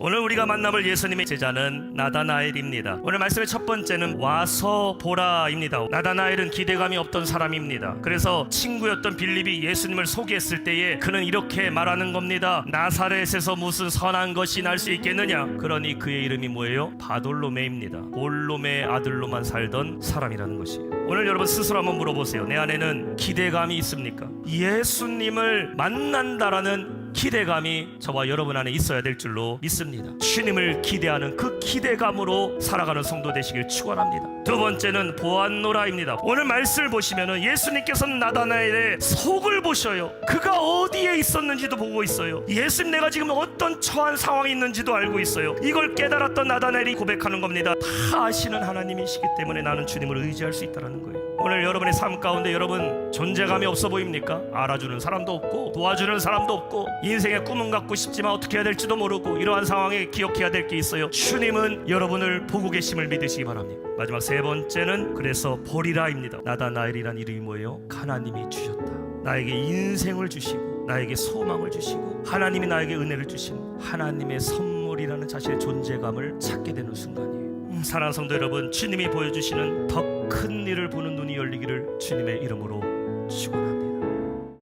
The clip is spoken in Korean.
오늘 우리가 만나볼 예수님의 제자는 나다나엘입니다. 오늘 말씀의 첫 번째는 와서 보라입니다. 나다나엘은 기대감이 없던 사람입니다. 그래서 친구였던 빌립이 예수님을 소개했을 때에 그는 이렇게 말하는 겁니다. 나사렛에서 무슨 선한 것이 날 수 있겠느냐? 그러니 그의 이름이 뭐예요? 바돌로메입니다. 올롬의 아들로만 살던 사람이라는 것이에요. 오늘 여러분 스스로 한번 물어보세요. 내 안에는 기대감이 있습니까? 예수님을 만난다라는 기대감이 저와 여러분 안에 있어야 될 줄로 믿습니다. 주님을 기대하는 그 기대감으로 살아가는 성도 되시길 축원합니다. 두 번째는 보안노라입니다. 오늘 말씀을 보시면은 예수님께서는 나다나엘의 속을 보셔요. 그가 어디에 있었는지도 보고 있어요. 예수님 내가 지금 어떤 처한 상황에 있는지도 알고 있어요. 이걸 깨달았던 나다나엘이 고백하는 겁니다. 다 아시는 하나님이시기 때문에 나는 주님을 의지할 수 있다는 거예요. 오늘 여러분의 삶 가운데 여러분 존재감이 없어 보입니까? 알아주는 사람도 없고 도와주는 사람도 없고 인생의 꿈은 갖고 싶지만 어떻게 해야 될지도 모르고 이러한 상황에 기억해야 될 게 있어요. 주님은 여러분을 보고 계심을 믿으시기 바랍니다. 마지막 세 번째는 그래서 보리라입니다. 나다나엘이란 이름이 뭐예요? 하나님이 주셨다. 나에게 인생을 주시고 나에게 소망을 주시고 하나님이 나에게 은혜를 주신 하나님의 선물이라는 자신의 존재감을 찾게 되는 순간이에요. 음, 사랑하는 성도 여러분, 주님이 보여주시는 더 큰 일을 보는 눈이 열리기를 주님의 이름으로 축원합니다.